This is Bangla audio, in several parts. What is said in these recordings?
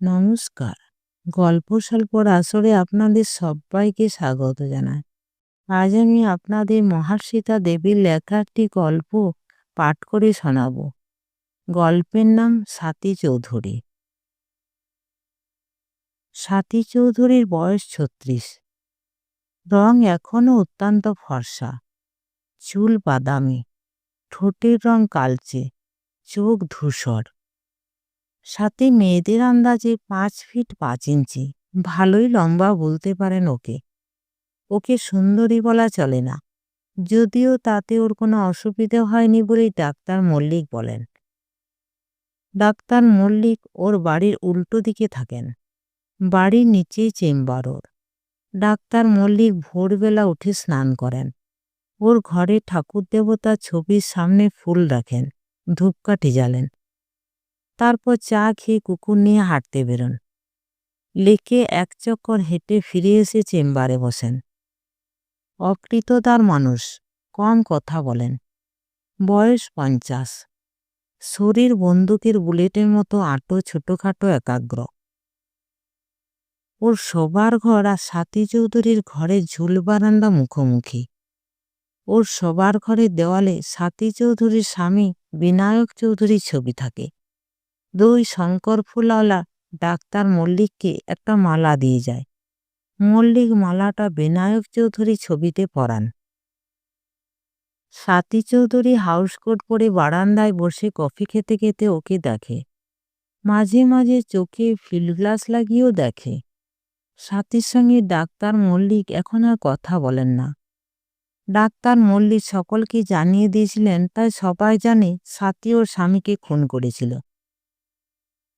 নমস্কার। গল্প স্বল্পর আসরে আপনাদের সবাইকে স্বাগত জানাই। আজ আমি আপনাদের মহাশ্বিতা দেবীর লেখা একটি গল্প পাঠ করে শোনাব। গল্পের নাম সাথী চৌধুরী। সাথী চৌধুরীর বয়স ছত্রিশ। রং এখনও অত্যন্ত ফর্সা। চুল বাদামি। ঠোঁটের রং কালচে। চোখ ধূসর। সাথে মেয়েদের আন্দাজে পাঁচ ফিট পাঁচ ইঞ্চি। ভালোই লম্বা বলতে পারেন ওকে। ওকে সুন্দরী বলা চলে না। যদিও তাতে ওর কোনো অসুবিধে হয়নি বলেই ডাক্তার মল্লিক বলেন। ডাক্তার মল্লিক ওর বাড়ির উল্টো দিকে থাকেন। বাড়ির নিচেই চেম্বার ওর। ডাক্তার মল্লিক ভোরবেলা উঠে স্নান করেন। ওর ঘরে ঠাকুর দেবতার ছবির সামনে ফুল রাখেন। ধূপকাঠি জ্বালেন। তারপর চা খেয়ে কুকুর নিয়ে হাঁটতে বেরোন। লেকে এক চক্কর হেঁটে ফিরে এসে চেম্বারে বসেন। অকৃতদার মানুষ, কম কথা বলেন। বয়স পঞ্চাশ। শরীর বন্দুকের বুলেটের মতো আটো, ছোটোখাটো, একাগ্র। ওর শোবার ঘর আর সাথী চৌধুরীর ঘরে ঝুল বারান্দা মুখোমুখি। ওর শোবার ঘরের দেওয়ালে সাথী চৌধুরীর স্বামী, বিনায়ক চৌধুরীর ছবি থাকে। দুই শঙ্কর ফুলওয়ালা ডাক্তার মল্লিককে একটা মালা দিয়ে যায়। মল্লিক মালাটা বিনায়ক চৌধুরী ছবিতে পরান। সাথী চৌধুরী হাউসকোট পরে বারান্দায় বসে কফি খেতে খেতে ওকে দেখে। মাঝে মাঝে চোখে ফিল্ড গ্লাস লাগিয়েও দেখে। সাথীর সঙ্গে ডাক্তার মল্লিক এখন আর কথা বলেন না। ডাক্তার মল্লিক সকলকে জানিয়ে দিয়েছিলেন, তাই সবাই জানে সাথী ওর স্বামীকে খুন করেছিল।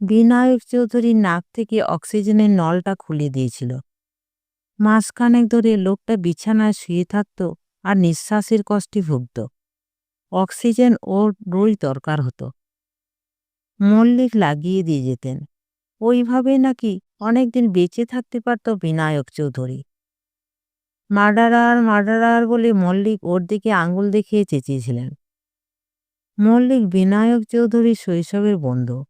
বিনায়ক চৌধুরীর নাক থেকে অক্সিজেনের নলটা খুলে দিয়েছিল। মাসখানেক ধরে লোকটা বিছানায় শুয়ে থাকত আর নিঃশ্বাসের কষ্টে ভুগত। অক্সিজেন ওর রোজ দরকার হতো। মল্লিক লাগিয়ে দিয়ে যেতেন। ওইভাবে নাকি অনেকদিন বেঁচে থাকতে পারত বিনায়ক চৌধুরী। মার্ডারার মার্ডারার বলে মল্লিক ওর দিকে আঙুল দেখিয়ে চেঁচিয়েছিলেন। মল্লিক বিনায়ক চৌধুরী শৈশবের বন্ধু।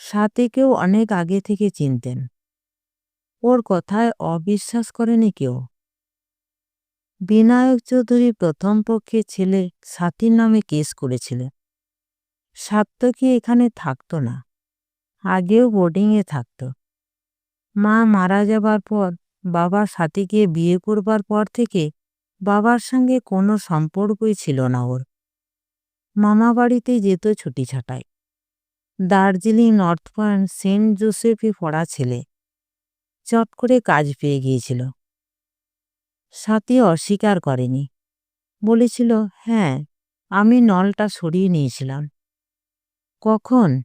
সাথীকেও অনেক আগে থেকে চিনতেন। ওর কথায় অবিশ্বাস করেনি কেউ। বিনায়ক চৌধুরী প্রথম পক্ষে ছেলে সাথীর নামে কেস করেছিলেন সাত্তকী এখানে থাকত না। আগেও বোর্ডিংয়ে থাকত। মা মারা যাবার পর বাবা সাথীকে বিয়ে করবার পর থেকে বাবার সঙ্গে কোনো সম্পর্কই ছিল না ওর। মামা বাড়িতে যেত ছুটি ছাটায় দার্জিলিং নর্থ পয়েন্ট সেন্ট জোসেফে পড়া ছেলে। চট করে কাজ পেয়ে গিয়েছিল। সাথী অস্বীকার করেনি। বলেছিল হ্যাঁ আমি নলটা সরিয়ে নিয়েছিলাম। কখন?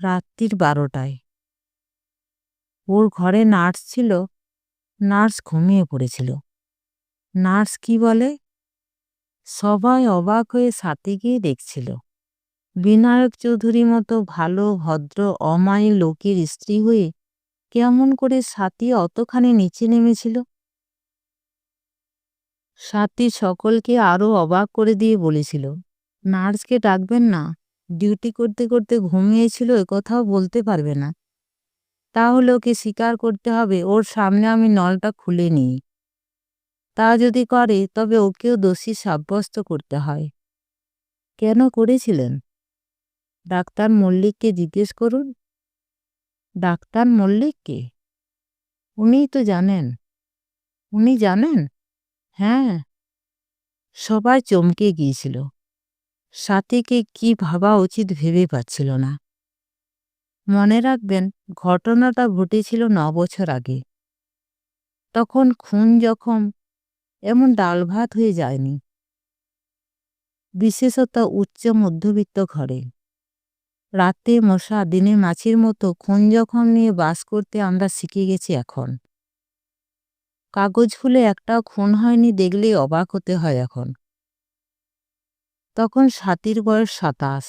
রাত্রির বারোটায়। ওর ঘরে নার্স ছিল। নার্স ঘুমিয়ে পড়েছিল। নার্স কি বলে? সবাই অবাক হয়ে সাথে গিয়ে দেখছিল। বিনায়ক চৌধুরী মতো ভালো, ভদ্র, অমায়ী লোকের স্ত্রী হয়ে কেমন করে সাথী অতখানি নিচে নেমেছিল? সাথী সকলকে আরও অবাক করে দিয়ে বলেছিল, নার্সকে ডাকবেন না, ডিউটি করতে করতে ঘুমিয়েছিল কথাও বলতে পারবে না। তাহলে ওকে স্বীকার করতে হবে, ওর সামনে আমি নলটা খুলে নিই। তা যদি করে, তবে ওকেও দোষী সাব্যস্ত করতে হয়। কেন করেছিলেন? ডাক্তার মল্লিককে জিজ্ঞেস করুন। ডাক্তার মল্লিককে? উনিই তো জানেন। উনি জানেন? হ্যাঁ। সবাই চমকে গিয়েছিল। সাথীকে কি ভাবা উচিত ভেবে পাচ্ছিল না। মনে রাখবেন, ঘটনাটা ঘটেছিল ন বছর আগে। তখন খুন যখন এমন ডাল ভাত হয়ে যায়নি। বিশেষত উচ্চ মধ্যবিত্ত ঘরে। রাতে মশা দিনে মাছির মতো খুন যখন নিয়ে বাস করতে আমরা শিখে গেছি এখন। কাগজ ফুলে একটাও খুন হয়নি দেখলেই অবাক হতে হয় এখন। তখন সাতির বয়স সাতাশ।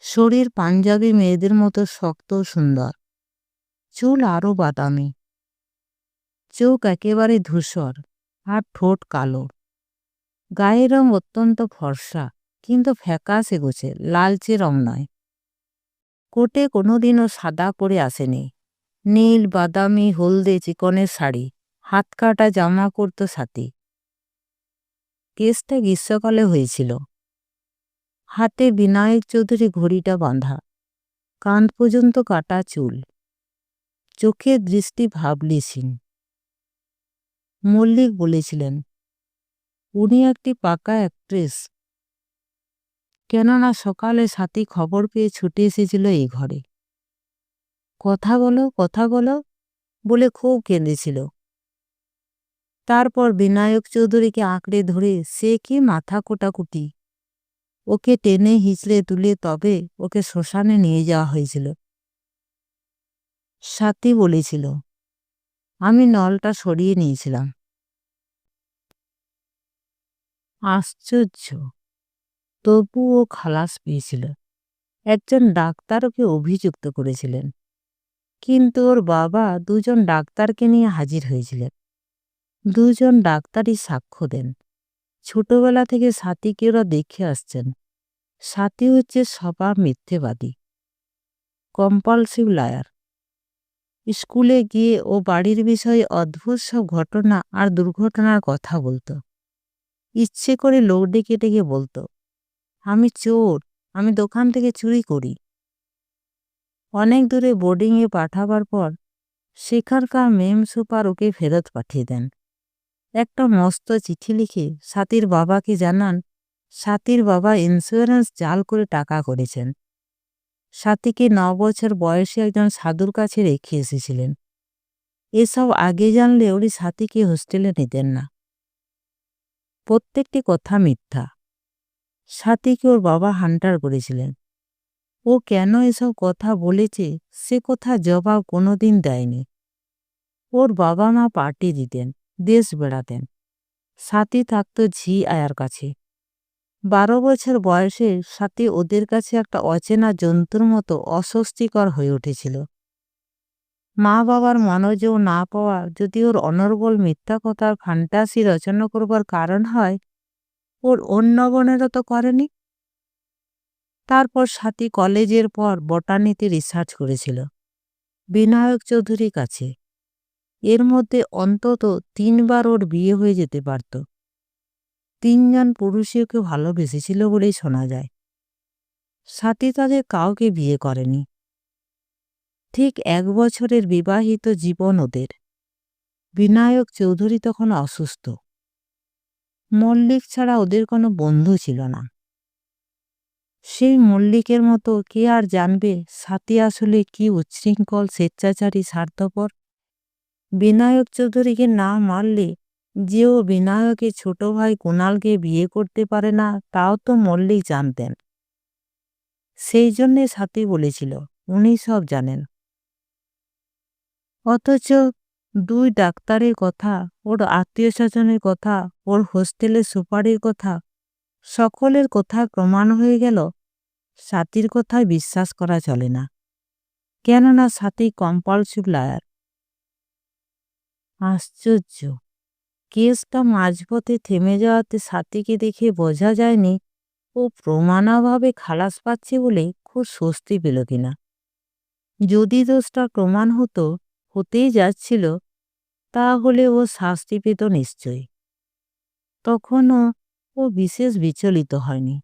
শরীর পাঞ্জাবি মেয়েদের মতো শক্ত সুন্দর। চুল আরও বাদামি। চোখ একেবারে ধূসর আর ঠোঁট কালো। গায়ের রং অত্যন্ত ফর্সা, কিন্তু ফ্যাকাশে গোছে, লালচে রং নয়। কোটে কোনোদিনও সাদা করে আসেনি। নীল, বাদামি, হলদে চিকনের শাড়ি, হাত কাটা জামা করতো সাথী কেসটা গ্রীষ্মকালে হয়েছিল। হাতে বিনায়ক চৌধুরী ঘড়িটা বাঁধা। কান পর্যন্ত কাটা চুল। চোখের দৃষ্টি ভাবলিসীন মল্লিক বলেছিলেন, উনি একটি পাকা অ্যাক্ট্রেস কেননা সকালে সাথী খবর পেয়ে ছুটে এসেছিল এই ঘরে। কথা বলো কথা বলো, বলে খুব কেঁদেছিল। তারপর বিনায়ক চৌধুরীকে আঁকড়ে ধরে সে কি মাথা কোটাকুটি? ওকে টেনে হিচড়ে তুলে তবে ওকে শ্মশানে নিয়ে যাওয়া হয়েছিল। সাথী বলেছিল, আমি নলটা সরিয়ে নিয়েছিলাম। আশ্চর্য! তবু ও খালাস পেয়েছিল। একজন ডাক্তার ওকে অভিযুক্ত করেছিলেন। কিন্তু ওর বাবা দুজন ডাক্তারকে নিয়ে হাজির হয়েছিলেন। দুজন ডাক্তারই সাক্ষ্য দেন। ছোটবেলা থেকে সাথীকে ওরা দেখে আসছেন। সাথী হচ্ছে সবা মিথ্যেবাদী। Compulsive liar. স্কুলে গিয়ে ও বাড়ির বিষয়ে অদ্ভুত সব ঘটনা আর দুর্ঘটনার কথা বলতো। ইচ্ছে করে লোক ডেকে ডেকে বলতো। আমি চোর, আমি দোকান থেকে চুরি করি। অনেক দূরে বোর্ডিংয়ে পাঠাবার পর সেখানকার মেম সুপার ওকে ফেরত পাঠিয়ে দেন। একটা মস্ত চিঠি লিখে সাথীর বাবাকে জানান সাথীর বাবা ইন্স্যুরেন্স জাল করে টাকা করেছেন। সাথীকে ন বছর বয়সে একজন সাধুর কাছে রেখে এসেছিলেন। এসব আগে জানলে উনি সাথীকে হোস্টেলে নিতেন না। প্রত্যেকটি কথা মিথ্যা। সাথীকে ওর বাবা হান্টার করেছিলেন? ও কেন এসব কথা বলেছে? সে কথা জবাব কোনোদিন দেয়নি। ওর বাবা মা পার্টি দিতেন, দেশ বেড়াতেন। সাথী থাকত ঝি আয়ার কাছে। বারো বছর বয়সে সাথী ওদের কাছে একটা অচেনা জন্তুর মতো অস্বস্তিকর হয়ে উঠেছিল। মা বাবার মনোযোগ না পাওয়া যদি ওর অনর্বল মিথ্যা কথার ফান্টাসি রচনা করবার কারণ হয় ওর অন্য বোনেরা তো করেনি। তারপর সাথী কলেজের পর বটানিতে রিসার্চ করেছিল। বিনায়ক চৌধুরীর কাছে। এর মধ্যে অন্তত তিনবার ওর বিয়ে হয়ে যেতে পারত। তিনজন পুরুষই ওকে ভালোবেসেছিল বলেই শোনা যায়। সাথী তাদের কাউকে বিয়ে করেনি। ঠিক এক বছরের বিবাহিত জীবন ওদের। বিনায়ক চৌধুরী তখন অসুস্থ। মল্লিক ছাড়া ওদের কোনো বন্ধু ছিল না। সেই মল্লিকের মতো কে আর জানবে সাথী আসলে কি উচ্ছৃঙ্খল, স্বেচ্ছাচারী, স্বার্থপর? বিনায়ক চৌধুরীকে না মারলে যে ও বিনায়কের ছোট ভাই কুণালকে বিয়ে করতে পারে না, তাও তো মল্লিক জানতেন। সেই জন্যে সাথী বলেছিল, উনি সব জানেন। অথচ দুই ডাক্তারের কথা, ওর আত্মীয় স্বজনের কথা, ওর হোস্টেলের সুপারির কথা, সকলের কথা প্রমাণ হয়ে গেল। সাথীর কথায় বিশ্বাস করা চলে না। কেননা সাথী কম্পালসিভ লায়ার আশ্চর্য। কেসটা মাঝপথে থেমে যাওয়াতে সাথীকে দেখে বোঝা যায়নি, ও প্রমাণাভাবে খালাস পাচ্ছে বলে খুব স্বস্তি পেল কিনা। যদি দোষটা প্রমাণ হতো হতেই যাচ্ছিল, তাহলে ও শাস্তি পেত নিশ্চয়ই। তখনও ও বিশেষ বিচলিত হয়নি।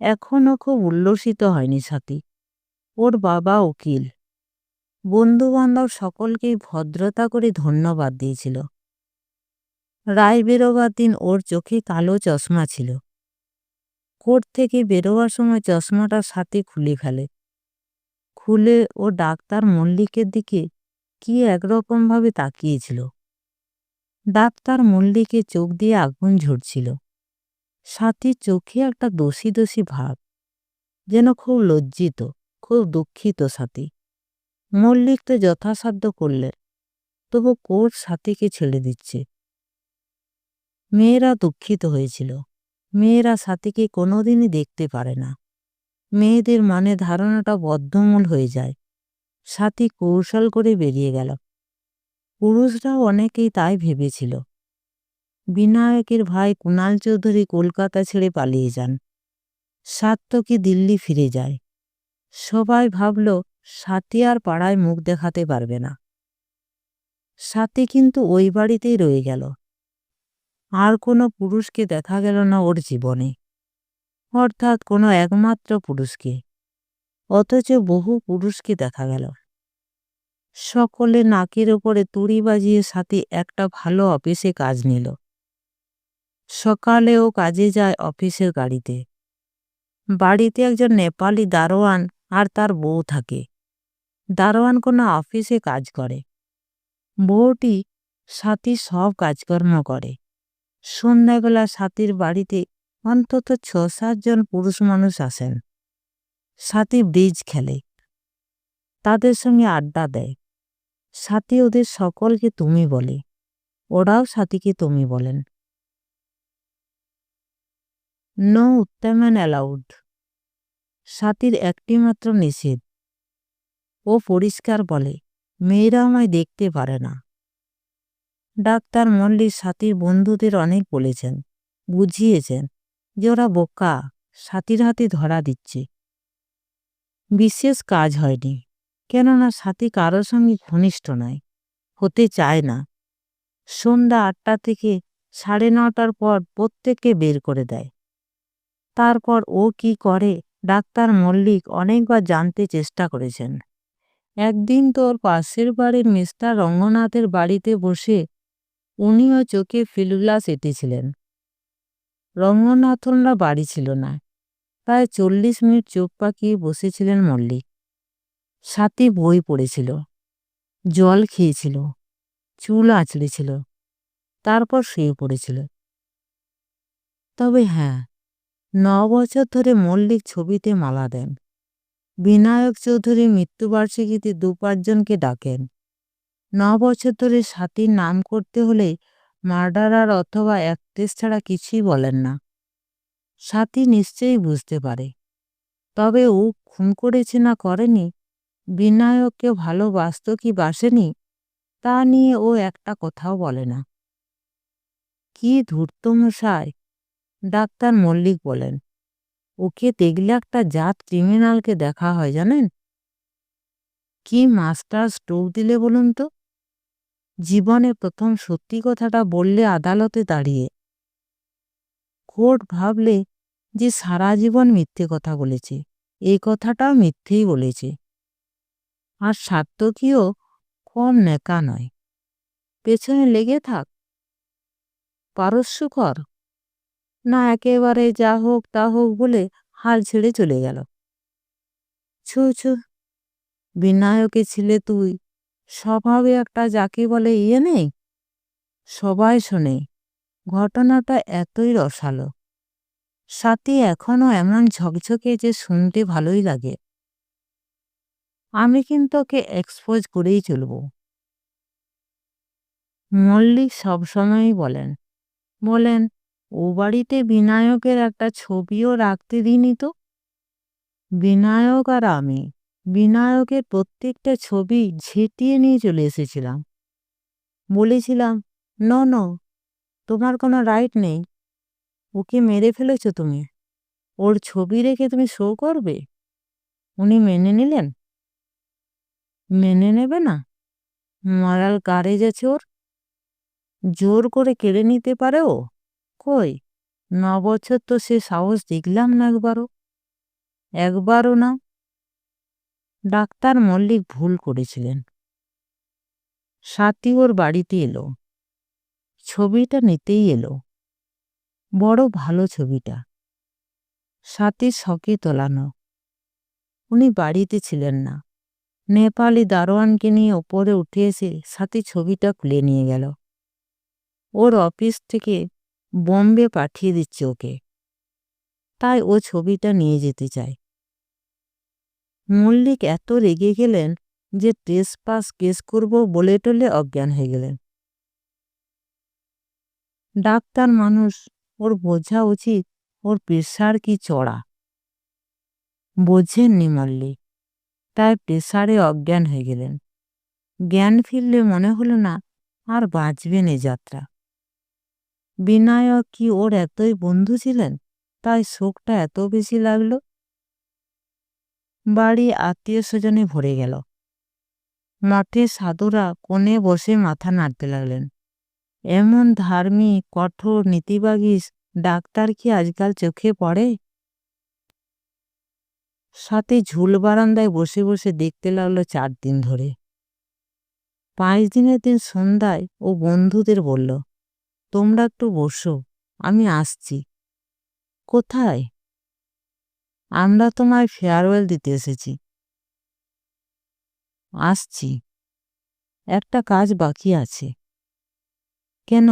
এখনও খুব উল্লসিত হয়নি সাথী, ওর বাবা উকিল। বন্ধুবান্ধব সকলকেই ভদ্রতা করে ধন্যবাদ দিয়েছিল। রায় বেরোবার দিন ওর চোখে কালো চশমা ছিল। কোর্ট থেকে বেরোবার সময় চশমাটা সাথে খুলে ফেলে। খুলে ও ডাক্তার মল্লিকের দিকে কি একরকমভাবে তাকিয়েছিল। ডাক্তার মল্লিকে চোখ দিয়ে আগুন ঝরছিল। সাথী চোখে একটা দোষী দোষী ভাব, যেন খুব লজ্জিত, খুব দুঃখিত সাথী। মল্লিক তো যথাসাধ্য করলে, তবু কোর্ট সাথীকে ছেড়ে দিচ্ছে। মেয়েরা দুঃখিত হয়েছিল। মেয়েরা সাথীকে কোনোদিনই দেখতে পারে না। মেয়েদের মানে ধারণাটা বদ্ধমূল হয়ে যায়। সাথী কৌশল করে বেরিয়ে গেল। পুরুষরাও অনেকেই তাই ভেবেছিল। বিনায়কের ভাই কুণাল চৌধুরী কলকাতা ছেড়ে পালিয়ে যান। সাত্তকি দিল্লি ফিরে যায়। সবাই ভাবল, সাথী আর পাড়ায় মুখ দেখাতে পারবে না। সাথী কিন্তু ওই বাড়িতেই রয়ে গেল। আর কোনো পুরুষকে দেখা গেল না ওর জীবনে। অর্থাৎ কোনো একমাত্র পুরুষকে। অথচ বহু পুরুষকে দেখা গেল। সকলে নাকের ওপরে তুড়ি বাজিয়ে সাথে একটা ভালো অফিসে কাজ নিল। সকালেও কাজে যায় অফিসের গাড়িতে। বাড়িতে একজন নেপালি দারোয়ান আর তার বউ থাকে। দারোয়ান কোনো অফিসে কাজ করে। বউটি সাথী সব কাজকর্ম করে। সন্ধ্যাবেলা সাথীর বাড়িতে অন্তত ছ সাতজন পুরুষ মানুষ আসেন। সাথী ব্রিজ খেলে। তাদের সঙ্গে আড্ডা দেয়। সাথী ওদের সকলকে তুমি বলে। ওরাও সাথীকে তুমি বলেন। নো উত্তাম্যান অ্যালাউড সাথীর একটিমাত্র নিষেধ। ও পরিষ্কার বলে, মেয়েরা আমায় দেখতে পারে না। ডাক্তার মল্লিক সাথীর বন্ধুদের অনেক বলেছেন, বুঝিয়েছেন যে ওরা বোকা, সাথীর হাতে ধরা দিচ্ছে। বিশেষ কাজ হয়নি। কেননা সাথী কারোর সঙ্গে ঘনিষ্ঠ নয়, হতে চায় না। সন্ধ্যা আটটা থেকে সাড়ে নটার পর প্রত্যেককে বের করে দেয়। তারপর ও কি করে ডাক্তার মল্লিক অনেকবার জানতে চেষ্টা করেছেন। একদিন তোর পাশের বাড়ির মিস্টার রঙ্গনাথের বাড়িতে বসে উনিও চোখে ফিলগ্লাস এঁটেছিলেন রঙ্গনাথনরা বাড়ি ছিল না। প্রায় চল্লিশ মিনিট চোখ পাকিয়ে বসেছিলেন মল্লিক। সাথী বই পড়েছিল, জল খেয়েছিল, চুল আঁচড়েছিল, তারপর শুয়ে পড়েছিল। তবে হ্যাঁ ন বছর ধরে মল্লিক ছবিতে মালা দেন। বিনায়ক চৌধুরী মৃত্যুবার্ষিকীতে দু পাঁচজনকে ডাকেন। ন বছর ধরে সাথীর নাম করতে হলে মার্ডারার অথবা অ্যাক্ট্রেস ছাড়া কিছুই বলেন না। সাথী নিশ্চয়ই বুঝতে পারে। তবে ও খুন করেছে না করেনি? বিনায়ককে ভালোবাসত কি বাসেনি? তা নিয়ে ও একটা কথাও বলে না। কি ধূর্ত মশাই ডাক্তার মল্লিক বলেন। ওকে দেখলে একটা জাত ক্রিমিনালকে দেখা হয়, জানেন? কি মাস্টার স্ট্রোক দিলে বলুন তো? জীবনে প্রথম সত্যি কথাটা বললে আদালতে দাঁড়িয়ে। কোর্ট ভাবলে যে সারা জীবন মিথ্যে কথা বলেছে এই কথাটাও মিথ্যেই বলেছে। আর সার্থকীও কম নেকা নয়। পেছনে লেগে থাক। পারস্য কর। না একেবারে যা হোক তা হোক বলে হাল ছেড়ে চলে গেল। ছু ছু। বিনায়কে ছিলে তুই। স্বভাবে একটা যাকে বলে ইয়ে নেই? সবাই শোনে। ঘটনাটা এতই রসালো। সাথে এখনও এমন ঝকঝকে যে শুনতে ভালোই লাগে। আমি কিন্তু ওকে এক্সপোজ করেই চলব। মল্লিক সবসময়ই বলেন বলেন, ও বাড়িতে বিনায়কের একটা ছবিও রাখতে দিইনি তো? বিনায়ক আর আমি, বিনায়কের প্রত্যেকটা ছবি ঝেঁটিয়ে নিয়ে চলে এসেছিলাম। বলেছিলাম, ন ন তোমার কোনো রাইট নেই। ওকে মেরে ফেলেছ তুমি। ওর ছবি রেখে তুমি শো করবে? উনি মেনে নিলেন? মেনে নেবে না? মরাল কারেজ আছে ওর? জোর করে কেড়ে নিতে পারে ও? কই? ন বছর তো সে সাহস দেখলাম না একবারও। একবারও না। ডাক্তার মল্লিক ভুল করেছিলেন। সাথী ওর বাড়িতে এলো। ছবিটা নিতেই এলো। বড় ভালো ছবিটা। সাথী শখে তোলানো। উনি বাড়িতে ছিলেন না। নেপালি দারোয়ানকে নিয়ে ওপরে উঠে এসে সাথী ছবিটা খুলে নিয়ে গেল। ওর অফিস থেকে বম্বে পাঠিয়ে দিচ্ছে ওকে। তাই ও ছবিটা নিয়ে যেতে চায়। মল্লিক এত রেগে গেলেন যে টেস্ট পাস কেস করব বলে টলে অজ্ঞান হয়ে গেলেন। ডাক্তার মানুষ, ওর বোঝা উচিত, ওর প্রেশার কি চড়া? বোঝেননি মল্লিক তাই প্রেশারে অজ্ঞান হয়ে গেলেন। জ্ঞান ফিরলে মনে হলো না, আর বাঁচবেন এ যাত্রা। বিনায়ক কি ওর এতই বন্ধু ছিলেন? তাই শোকটা এত বেশি লাগল? বাড়ি আত্মীয় স্বজনে ভরে গেল। মঠে সাধুরা কোণে বসে মাথা নাড়তে লাগলেন। এমন ধার্মিক, কঠোর, নীতিবাগী ডাক্তার কি আজকাল চোখে পড়ে? সাথে ঝুল বারান্দায় বসে বসে দেখতে লাগল চার দিন ধরে। পাঁচ দিনের দিন সন্ধ্যায় ও বন্ধুদের বলল, তোমরা একটু বসো, আমি আসছি। কোথায়? আমরা তোমায় ফেয়ারওয়েল দিতে এসেছি। আসছি। একটা কাজ বাকি আছে। কেন?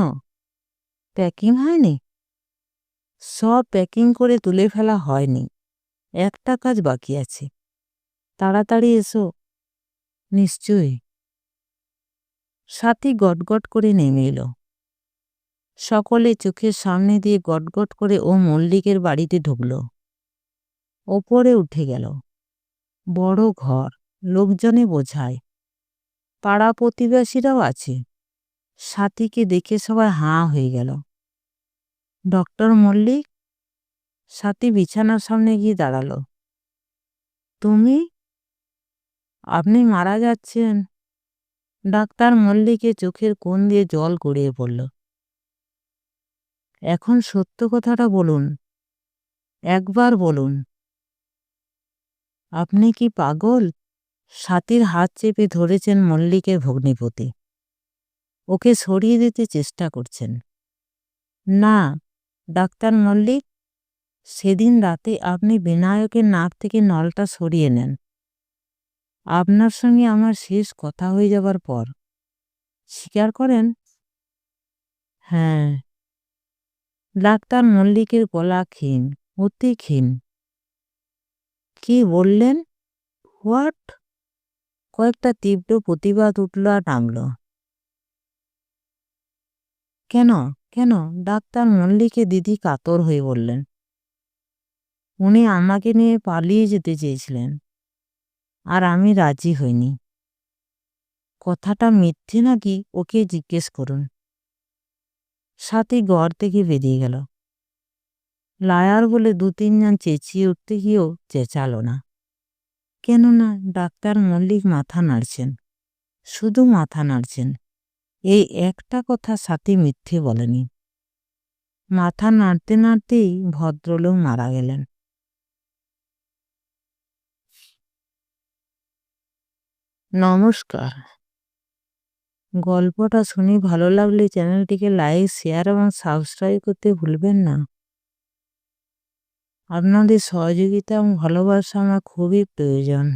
প্যাকিং হয়নি? সব প্যাকিং করে তুলে ফেলা হয়নি। একটা কাজ বাকি আছে। তাড়াতাড়ি এসো। নিশ্চয়ই। সাথী গটগট করে নেমে এলো। সকলে চোখের সামনে দিয়ে গটগট করে ও মল্লিকের বাড়িতে ঢুকল। ওপরে উঠে গেল। বড় ঘর, লোকজনে বোঝায়। পাড়া প্রতিবেশীরাও আছে। সাথীকে দেখে সবাই হাঁ হয়ে গেল। ডক্টর মল্লিক, সাথী বিছানার সামনে গিয়ে দাঁড়াল। তুমি? আপনি মারা যাচ্ছেন? ডাক্তার মল্লিকে চোখের কোণ দিয়ে জল গড়িয়ে পড়ল। এখন সত্য কথাটা বলুন। একবার বলুন। আপনি কি পাগল? সাথীর হাত চেপে ধরেছেন মল্লিকের ভগ্নিপতি। ওকে সরিয়ে দিতে চেষ্টা করছেন। না, ডাক্তার মল্লিক সেদিন রাতে আপনি বিনায়কের নাক থেকে নলটা সরিয়ে নেন। আপনার সঙ্গে আমার শেষ কথা হয়ে যাবার পর। স্বীকার করেন? হ্যাঁ। ডাক্তার মল্লিকের গলা ক্ষীণ, অতি ক্ষীণ। কি বললেন? হোয়াট? কয়েকটা তীব্র প্রতিবাদ উঠল আর নামল। কেন? কেন? ডাক্তার মল্লিকে দিদি কাতর হয়ে বললেন। উনি আমাকে নিয়ে পালিয়ে যেতে চেয়েছিলেন। আর আমি রাজি হইনি। কথাটা মিথ্যে নাকি? ওকে জিজ্ঞেস করুন। সাথী ঘর থেকে বেরিয়ে গেল। লায়ার বলে দু তিনজন চেঁচিয়ে উঠতে গিয়েও চেঁচালো না। কেননা ডাক্তার মল্লিক মাথা নাড়ছেন। শুধু মাথা নাড়ছেন। এই একটা কথা সাথী মিথ্যে বলেনি। মাথা নাড়তে নাড়তেই ভদ্রলোক মারা গেলেন। নমস্কার। গল্পটা শুনে ভালো লাগলে চ্যানেলটিকে লাইক, শেয়ার এবং সাবস্ক্রাইব করতে ভুলবেন না। আপনাদের সহযোগিতা এবং ভালোবাসা আমার খুবই প্রয়োজন।